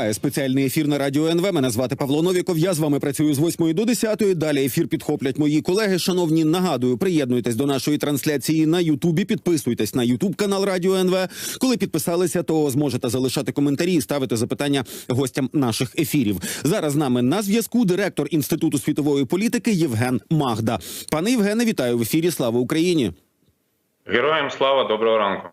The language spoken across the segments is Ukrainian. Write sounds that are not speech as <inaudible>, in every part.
Триває спеціальний ефір на радіо НВ. Мене звати Павло Новіков. Я з вами працюю з 8 до 10. Далі ефір підхоплять мої колеги. Шановні, нагадую, приєднуйтесь до нашої трансляції на Ютубі. Підписуйтесь на Ютуб канал Радіо НВ. Коли підписалися, то зможете залишати коментарі і ставити запитання гостям наших ефірів. Зараз з нами на зв'язку директор інституту світової політики Євген Магда. Пане Євгене, вітаю в ефірі. Слава Україні! Героям слава, доброго ранку.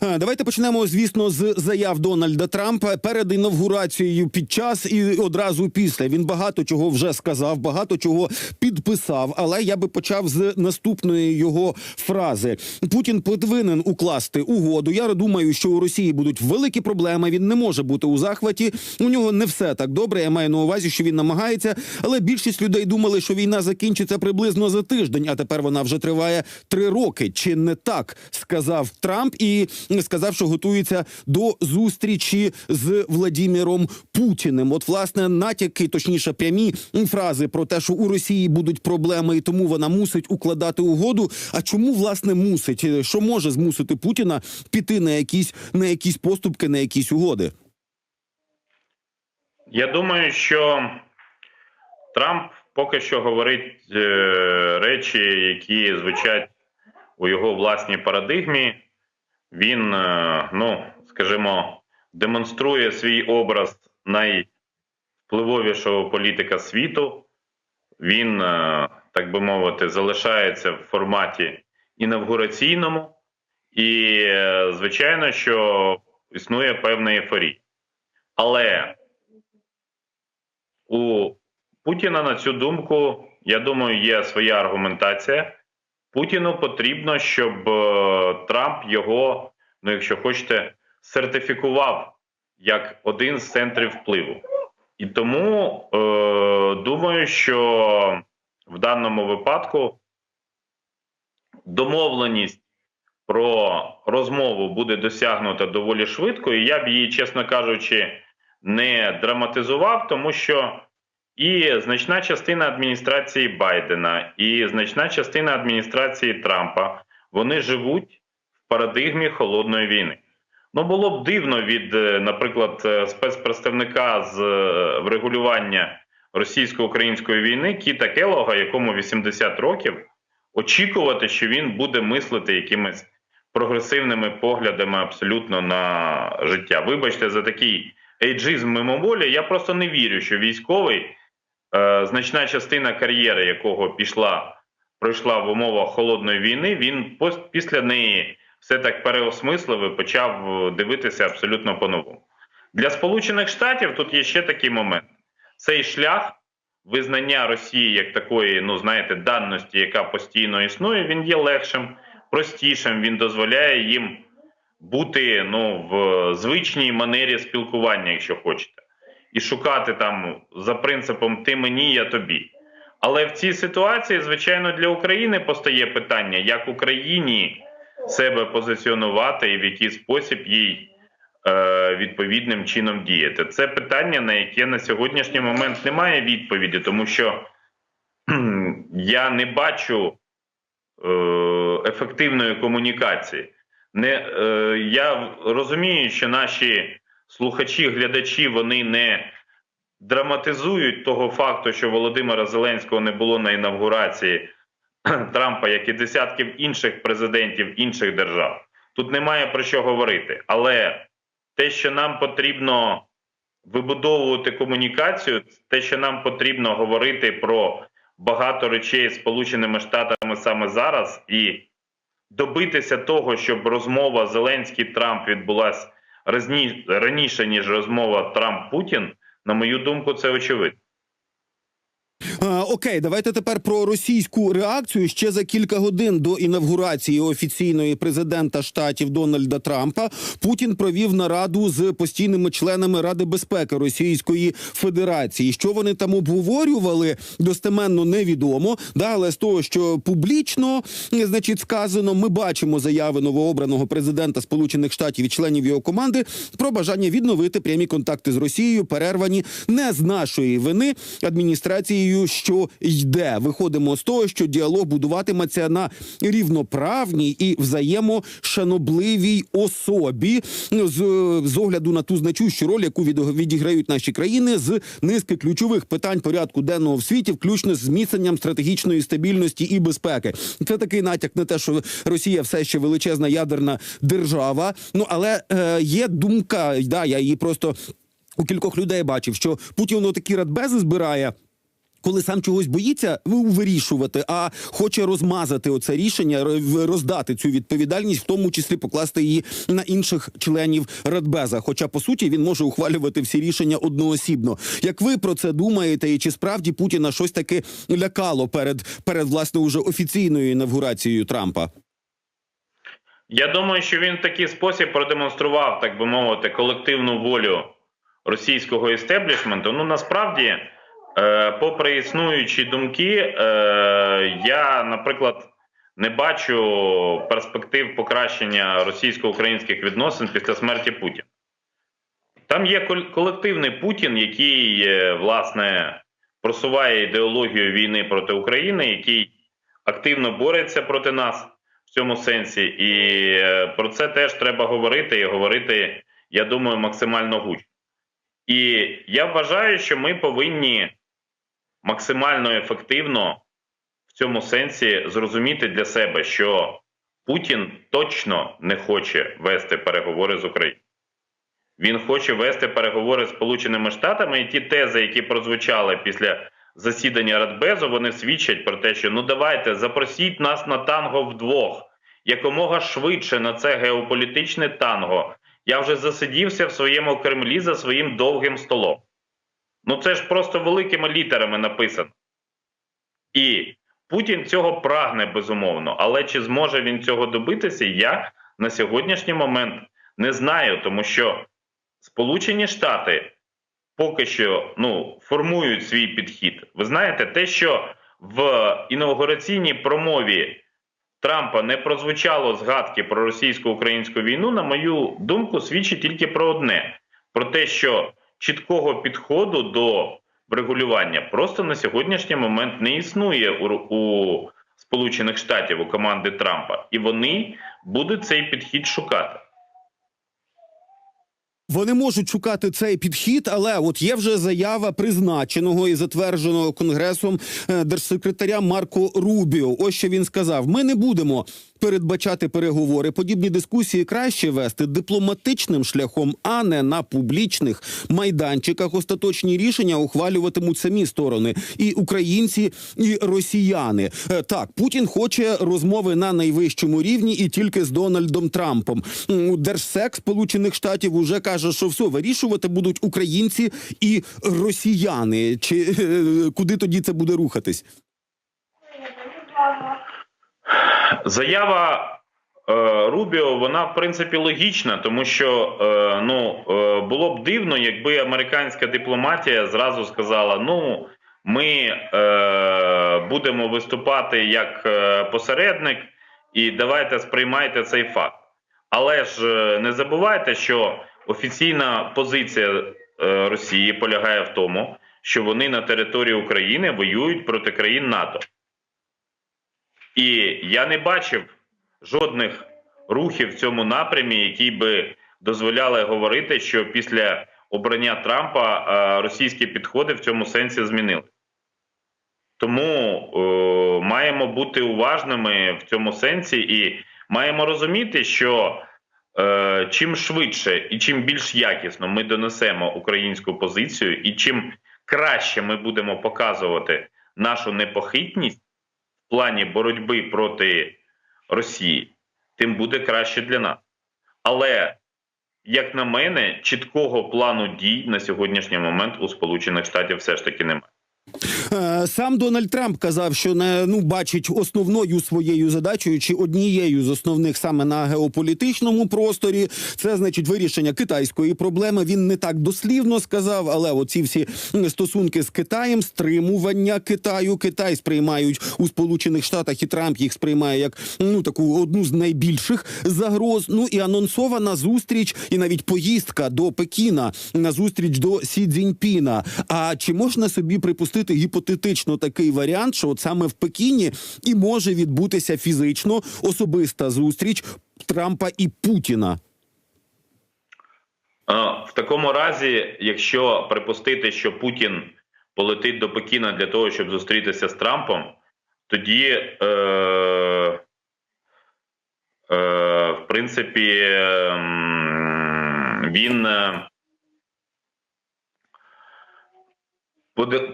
Давайте почнемо, звісно, з заяв Дональда Трампа перед інавгурацією під час і одразу після. Він багато чого вже сказав, багато чого підписав. Але я би почав з наступної його фрази: Путін повинен укласти угоду. Я думаю, що у Росії будуть великі проблеми. Він не може бути у захваті. У нього не все так добре. Я маю на увазі, що він намагається. Але більшість людей думали, що війна закінчиться приблизно за тиждень, а тепер вона вже триває три роки. Чи не так сказав Трамп і сказав, що готується до зустрічі з Владіміром Путіним. От, власне, натяки, точніше, прямі фрази про те, що у Росії будуть проблеми, і тому вона мусить укладати угоду. А чому власне мусить? Що може змусити Путіна піти на якісь на якісь поступки, на якісь угоди? Я думаю, що Трамп поки що говорить е, речі, які звучать у його власній парадигмі. Він, е, ну скажімо, демонструє свій образ найвпливовішого політика світу. Він, е, так би мовити, залишається в форматі інавгураційному, і, е, звичайно, що існує певна ейфорія. Але у Путіна на цю думку, я думаю, є своя аргументація. Путіну потрібно, щоб е, Трамп його, ну якщо хочете, сертифікував як один з центрів впливу. І тому е, думаю, що в даному випадку домовленість про розмову буде досягнута доволі швидко, і я б її, чесно кажучи, не драматизував, тому що і значна частина адміністрації Байдена, і значна частина адміністрації Трампа вони живуть в парадигмі холодної війни. Ну було б дивно від, е, наприклад, е, спецпредставника з е, врегулювання російсько-української війни Кіта Келога, якому 80 років, очікувати, що він буде мислити якимись прогресивними поглядами абсолютно на життя. Вибачте, за такий ейджизм мимоволі. Я просто не вірю, що військовий. Е, значна частина кар'єри, якого пішла, пройшла в умовах холодної війни, він після неї все так переосмислив і почав дивитися абсолютно по-новому. Для Сполучених Штатів тут є ще такий момент: цей шлях визнання Росії як такої, ну знаєте, даності, яка постійно існує, він є легшим, простішим. Він дозволяє їм бути ну, в звичній манері спілкування, якщо хочете і шукати там за принципом ти мені, я тобі. Але в цій ситуації, звичайно, для України постає питання, як Україні себе позиціонувати і в який спосіб їй е, відповідним чином діяти. Це питання, на яке на сьогоднішній момент немає відповіді, тому що я не бачу е, ефективної комунікації. Не, е, Я розумію, що наші слухачі, глядачі вони не драматизують того факту, що Володимира Зеленського не було на інавгурації <clears throat> Трампа, як і десятків інших президентів інших держав. Тут немає про що говорити. Але те, що нам потрібно вибудовувати комунікацію, те, що нам потрібно говорити про багато речей з Сполученими Штатами саме зараз, і добитися того, щоб розмова Зеленський Трамп відбулася раніше ніж розмова Трамп Путін, на мою думку, це очевидно. Окей, давайте тепер про російську реакцію. Ще за кілька годин до інавгурації офіційної президента штатів Дональда Трампа Путін провів нараду з постійними членами Ради безпеки Російської Федерації. Що вони там обговорювали, достеменно невідомо. Да, але з того, що публічно значить сказано, ми бачимо заяви новообраного президента Сполучених Штатів і членів його команди про бажання відновити прямі контакти з Росією, перервані не з нашої вини адміністрацією. Надією, що йде. Виходимо з того, що діалог будуватиметься на рівноправній і взаємошанобливій особі з, з огляду на ту значущу роль, яку від- відіграють наші країни з низки ключових питань порядку денного в світі, включно з зміцненням стратегічної стабільності і безпеки. Це такий натяк на те, що Росія все ще величезна ядерна держава. Ну але е, є думка, да, я її просто у кількох людей бачив, що Путін такі радбези збирає. Коли сам чогось боїться вирішувати, а хоче розмазати оце рішення, роздати цю відповідальність, в тому числі покласти її на інших членів Радбеза. Хоча по суті він може ухвалювати всі рішення одноосібно. Як ви про це думаєте, і чи справді Путіна щось таки лякало перед перед власне уже офіційною інавгурацією Трампа? Я думаю, що він в такий спосіб продемонстрував, так би мовити, колективну волю російського істеблішменту. Ну насправді, попри існуючі думки, е, я, наприклад, не бачу перспектив покращення російсько-українських відносин після смерті Путіна. Там є колективний Путін, який, е, власне, просуває ідеологію війни проти України, який активно бореться проти нас в цьому сенсі, і е, про це теж треба говорити і говорити, я думаю, максимально гучно. І я вважаю, що ми повинні максимально ефективно в цьому сенсі зрозуміти для себе, що Путін точно не хоче вести переговори з Україною. Він хоче вести переговори з Сполученими Штатами, і ті тези, які прозвучали після засідання Радбезу, вони свідчать про те, що ну давайте запросіть нас на танго вдвох якомога швидше на це геополітичне танго. Я вже засидівся в своєму Кремлі за своїм довгим столом. Ну це ж просто великими літерами написано. І Путін цього прагне безумовно. Але чи зможе він цього добитися, я на сьогоднішній момент не знаю, тому що Сполучені Штати поки що ну, формують свій підхід. Ви знаєте, те, що в інаугураційній промові Трампа не прозвучало згадки про російсько-українську війну, на мою думку, свідчить тільки про одне: про те, що чіткого підходу до врегулювання просто на сьогоднішній момент не існує у, у Сполучених Штатів у команди Трампа, і вони будуть цей підхід шукати. Вони можуть шукати цей підхід, але от є вже заява призначеного і затвердженого конгресом е, держсекретаря Марко Рубіо. Ось що він сказав: ми не будемо передбачати переговори. Подібні дискусії краще вести дипломатичним шляхом, а не на публічних майданчиках. Остаточні рішення ухвалюватимуть самі сторони, і українці, і росіяни. Е, Так, Путін хоче розмови на найвищому рівні і тільки з Дональдом Трампом. Держсек Сполучених Штатів уже каже, що все вирішувати будуть українці і росіяни. Чи е, куди тоді це буде рухатись? Заява е, Рубіо, вона в принципі логічна, тому що е, ну, е, було б дивно, якби американська дипломатія зразу сказала: ну, ми будемо виступати як посередник, і давайте сприймайте цей факт. Але ж не забувайте, що офіційна позиція Росії полягає в тому, що вони на території України воюють проти країн НАТО. І я не бачив жодних рухів в цьому напрямі, які би дозволяли говорити, що після обрання Трампа е, російські підходи в цьому сенсі змінили. Тому е, маємо бути уважними в цьому сенсі і маємо розуміти, що е, чим швидше і чим більш якісно ми донесемо українську позицію, і чим краще ми будемо показувати нашу непохитність плані боротьби проти Росії, тим буде краще для нас. Але, як на мене, чіткого плану дій на сьогоднішній момент у Сполучених Штатів все ж таки немає. Сам Дональд Трамп казав, що не ну бачить основною своєю задачею чи однією з основних саме на геополітичному просторі. Це значить вирішення китайської проблеми. Він не так дослівно сказав, але оці всі стосунки з Китаєм, стримування Китаю. Китай сприймають у Сполучених Штатах, і Трамп їх сприймає як ну таку одну з найбільших загроз. Ну і анонсована зустріч, і навіть поїздка до Пекіна на зустріч до Сі Цзіньпіна. А чи можна собі припустити гіпотетичну теоретично такий варіант, що от саме в Пекіні і може відбутися фізично особиста зустріч Трампа і Путіна. В такому разі, якщо припустити, що Путін полетить до Пекіна для того, щоб зустрітися з Трампом, тоді, е, е, в принципі, ем, він е,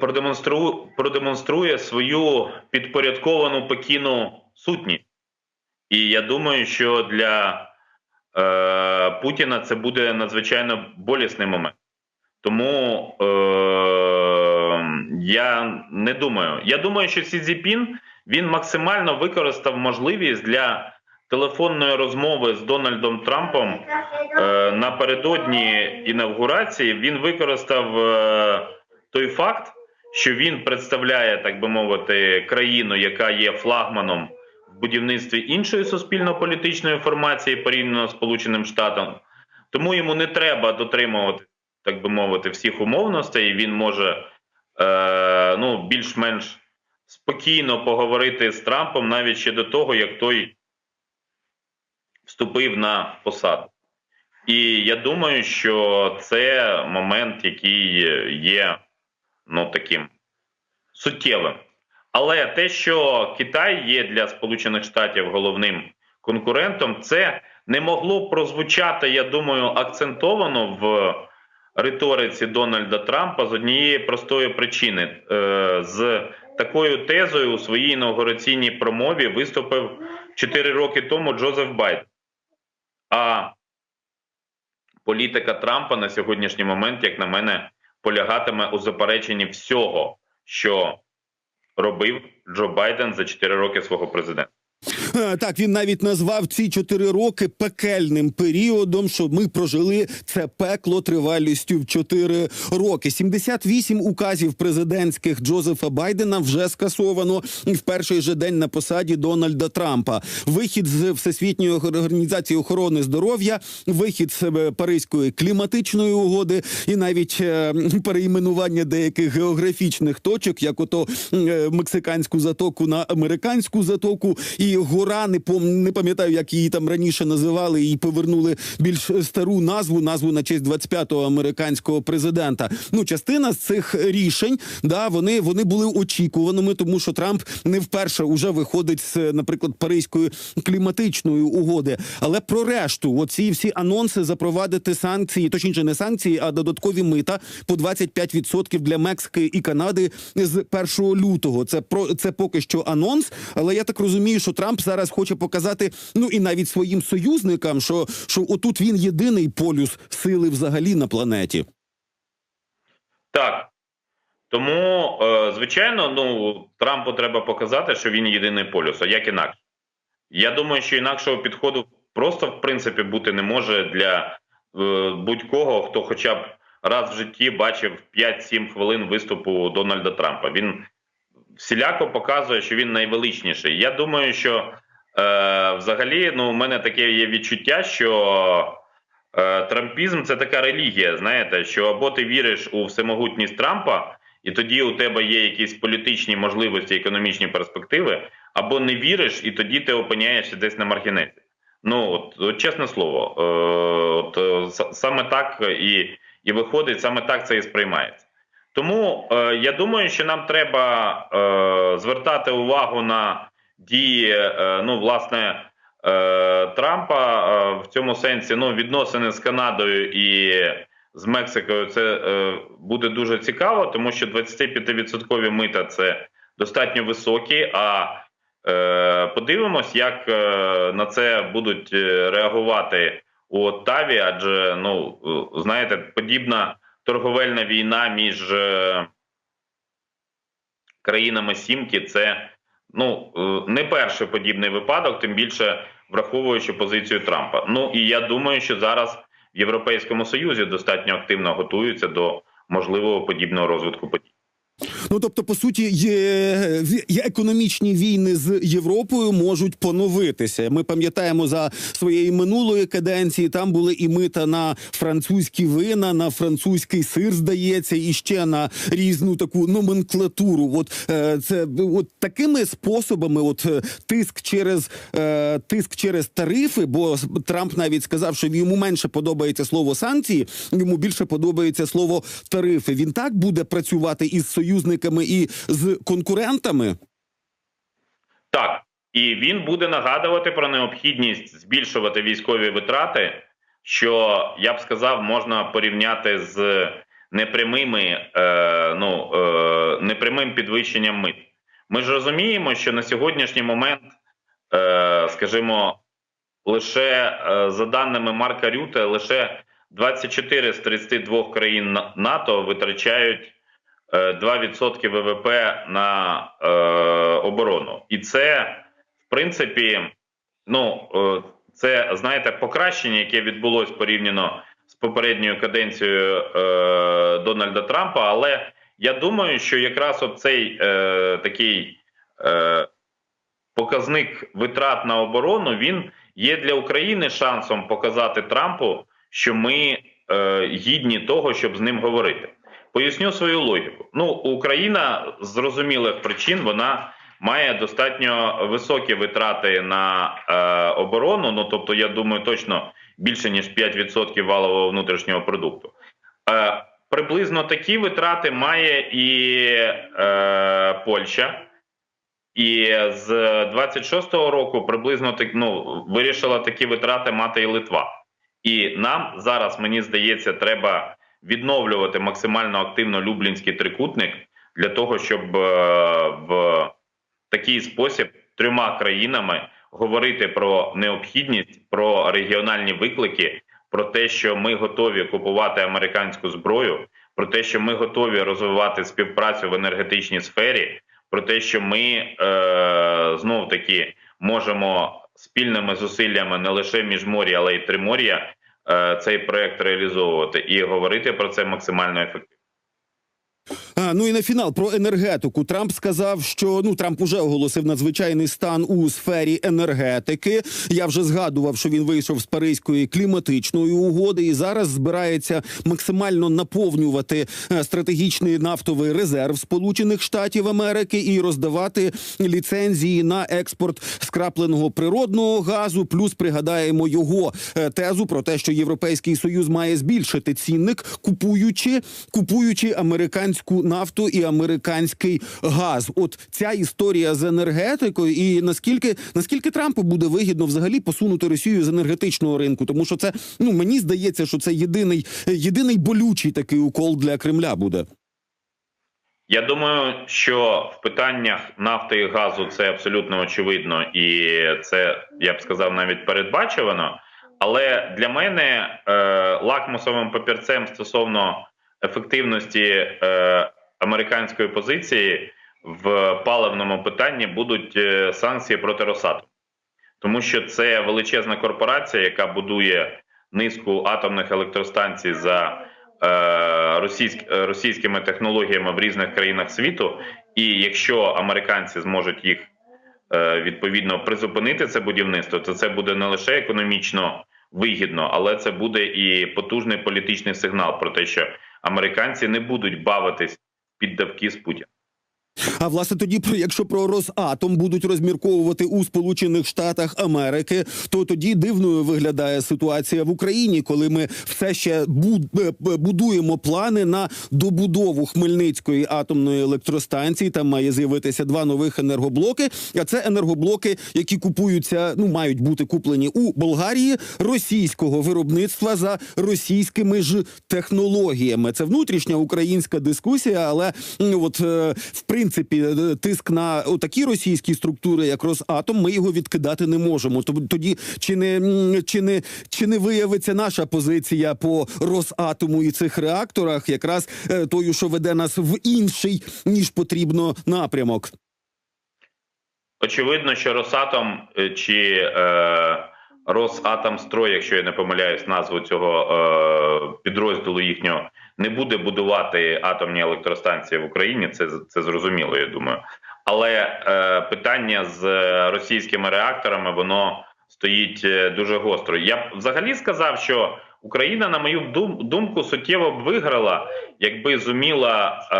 продемонструє, продемонструє свою підпорядковану Пекіну сутність. І я думаю, що для е, Путіна це буде надзвичайно болісний момент. Тому е, я не думаю. Я думаю, що Сі Цзіпін він максимально використав можливість для телефонної розмови з Дональдом Трампом е, напередодні інавгурації. Він використав е, той факт, що він представляє, так би мовити, країну, яка є флагманом в будівництві іншої суспільно-політичної формації порівняно з Сполученим Штатом. Тому йому не треба дотримувати, так би мовити, всіх умовностей. Він може е, ну, більш-менш спокійно поговорити з Трампом навіть ще до того, як той вступив на посаду. І я думаю, що це момент, який є ну, таким суттєвим. Але те, що Китай є для Сполучених Штатів головним конкурентом, це не могло прозвучати, я думаю, акцентовано в риториці Дональда Трампа з однієї простої причини. Е, З такою тезою у своїй інаугураційній промові виступив 4 роки тому Джозеф Байден. А політика Трампа на сьогоднішній момент, як на мене, полягатиме у запереченні всього, що робив Джо Байден за 4 роки свого президента. <laughs> Так, він навіть назвав ці чотири роки пекельним періодом, що ми прожили це пекло тривалістю в чотири роки. 78 указів президентських Джозефа Байдена вже скасовано в перший же день на посаді Дональда Трампа. Вихід з Всесвітньої організації охорони здоров'я, вихід з Паризької кліматичної угоди і навіть е, переіменування деяких географічних точок, як ото е, мексиканську затоку на американську затоку, і гора не пом не пам'ятаю, як її там раніше називали, і повернули більш стару назву, назву на честь 25-го американського президента. Ну, частина з цих рішень, да, вони, вони були очікуваними, тому що Трамп не вперше уже виходить з, наприклад, Паризької кліматичної угоди. Але про решту, оці всі анонси запровадити санкції, точніше не санкції, а додаткові мита по 25% для Мексики і Канади з 1 лютого. Це про це поки що анонс. Але я так розумію, що Трамп зараз хоче показати, ну і навіть своїм союзникам, що, що отут він єдиний полюс сили взагалі на планеті. Так. Тому, е, звичайно, ну Трампу треба показати, що він єдиний полюс, а як інакше. Я думаю, що інакшого підходу просто в принципі бути не може для е, будь-кого, хто хоча б раз в житті бачив 5-7 хвилин виступу Дональда Трампа. Він всіляко показує, що він найвеличніший. Я думаю, що взагалі ну, у мене таке є відчуття, що е, трампізм це така релігія. Знаєте, що або ти віриш у всемогутність Трампа, і тоді у тебе є якісь політичні можливості, економічні перспективи, або не віриш, і тоді ти опиняєшся десь на маргінеті. Ну от, от чесне слово, е, от е, саме так і, і виходить, саме так це і сприймається. Тому е, я думаю, що нам треба е, звертати увагу на дії, е, ну, власне, е, Трампа е, в цьому сенсі ну, відносини з Канадою і з Мексикою. Це буде дуже цікаво, тому що 25% мита це достатньо високі. А подивимось, як на це будуть реагувати у Оттаві, адже ну знаєте, подібна торговельна війна між країнами Сімки це ну е, не перший подібний випадок, тим більше враховуючи позицію Трампа. Ну і я думаю, що зараз в Європейському Союзі достатньо активно готуються до можливого подібного розвитку подій. Ну тобто, по суті, є, є економічні війни з Європою можуть поновитися. Ми пам'ятаємо за своєї минулої каденції. Там були і мита на французькі вина, на французький сир, здається, і ще на різну таку номенклатуру. От е, це от такими способами, от е, тиск через е, тиск через тарифи. Бо Трамп навіть сказав, що йому менше подобається слово санкції, йому більше подобається слово тарифи. Він так буде працювати із союзниками і з конкурентами. Так, і він буде нагадувати про необхідність збільшувати військові витрати, що я б сказав, можна порівняти з непрямими, е, ну, е, непрямим підвищенням мит. Ми ж розуміємо, що на сьогоднішній момент, е, скажімо, лише е, за даними Марка Рюте, лише 24 з 32 країн НАТО витрачають 2% ВВП на е, оборону, і це в принципі, ну е, це знаєте, покращення, яке відбулось порівняно з попередньою каденцією е, Дональда Трампа. Але я думаю, що якраз оцей е, такий е, показник витрат на оборону він є для України шансом показати Трампу, що ми е, гідні того, щоб з ним говорити. Поясню свою логіку. Ну, Україна з зрозумілих причин вона має достатньо високі витрати на е, оборону. Ну тобто, я думаю, точно більше ніж 5% валового внутрішнього продукту. Е, приблизно такі витрати має і е, Польща. І з 26-го року приблизно так ну вирішила такі витрати мати і Литва. І нам зараз мені здається, треба відновлювати максимально активно Люблінський трикутник для того, щоб е, в такий спосіб трьома країнами говорити про необхідність, про регіональні виклики, про те, що ми готові купувати американську зброю, про те, що ми готові розвивати співпрацю в енергетичній сфері, про те, що ми е, знов таки можемо спільними зусиллями не лише міжмор'я, але й тримор'я е, цей проект реалізовувати і говорити про це максимально ефективно. А, ну і на фінал про енергетику. Трамп сказав, що ну Трамп уже оголосив надзвичайний стан у сфері енергетики. Я вже згадував, що він вийшов з Паризької кліматичної угоди і зараз збирається максимально наповнювати е, стратегічний нафтовий резерв Сполучених Штатів Америки і роздавати ліцензії на експорт скрапленого природного газу. Плюс пригадаємо його е, тезу про те, що Європейський союз має збільшити цінник, купуючи купуючи американську нафту і американський газ. От ця історія з енергетикою, і наскільки наскільки Трампу буде вигідно взагалі посунути Росію з енергетичного ринку, тому що це ну мені здається, що це єдиний єдиний болючий такий укол для Кремля буде. Я думаю, що в питаннях нафти і газу це абсолютно очевидно, і це я б сказав навіть передбачувано. Але для мене е, лакмусовим папірцем стосовно ефективності е, американської позиції в паливному питанні будуть е, санкції проти Росатому. тому що це величезна корпорація, яка будує низку атомних електростанцій за е, російськ, е, російськими технологіями в різних країнах світу. І якщо американці зможуть їх е, відповідно призупинити це будівництво, то це буде не лише економічно вигідно, але це буде і потужний політичний сигнал про те, що американці не будуть бавитись під давки з Путіна. А власне тоді, якщо про Росатом будуть розмірковувати у Сполучених Штатах Америки, то тоді дивною виглядає ситуація в Україні, коли ми все ще буд- будуємо плани на добудову Хмельницької атомної електростанції. Там має з'явитися два нових енергоблоки. А це енергоблоки, які купуються, ну мають бути куплені у Болгарії російського виробництва за російськими ж технологіями. Це внутрішня українська дискусія, але м, от е, в принципі е, тиск на такі російські структури, як Росатом, ми його відкидати не можемо. Тоді чи не чи не чи не виявиться наша позиція по Росатому і цих реакторах, якраз е, тою, що веде нас в інший ніж потрібно напрямок. Очевидно, що Росатом е, чи е, Росатомстрой, якщо я не помиляюсь, назву цього підрозділу їхнього, не буде будувати атомні електростанції в Україні. Це це зрозуміло, я думаю. Але е, питання з російськими реакторами воно стоїть е, дуже гостро. Я б взагалі сказав, що Україна, на мою думку, суттєво б виграла, якби зуміла е,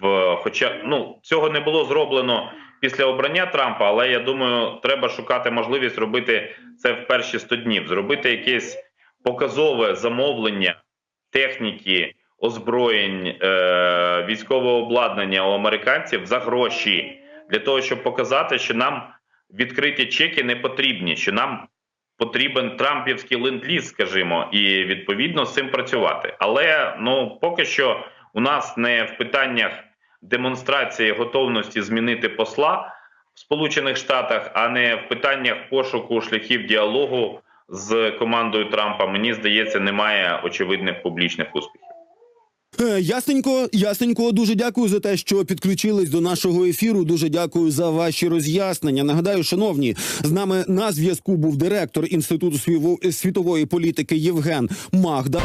в хоча ну цього не було зроблено після обрання Трампа, але я думаю, треба шукати можливість робити це в перші 100 днів, зробити якесь показове замовлення техніки, озброєнь, е, військового обладнання у американців за гроші для того, щоб показати, що нам відкриті чеки не потрібні, що нам потрібен трампівський ленд-ліз, скажімо, і відповідно з цим працювати. Але ну поки що у нас не в питаннях демонстрації готовності змінити посла в Сполучених Штатах, а не в питаннях пошуку шляхів діалогу з командою Трампа. Мені здається, немає очевидних публічних успіхів. Е, Ясненько, ясненько, дуже дякую за те, що підключились до нашого ефіру. Дуже дякую за ваші роз'яснення. Нагадаю, шановні, з нами на зв'язку був директор інституту світової політики Євген Магда.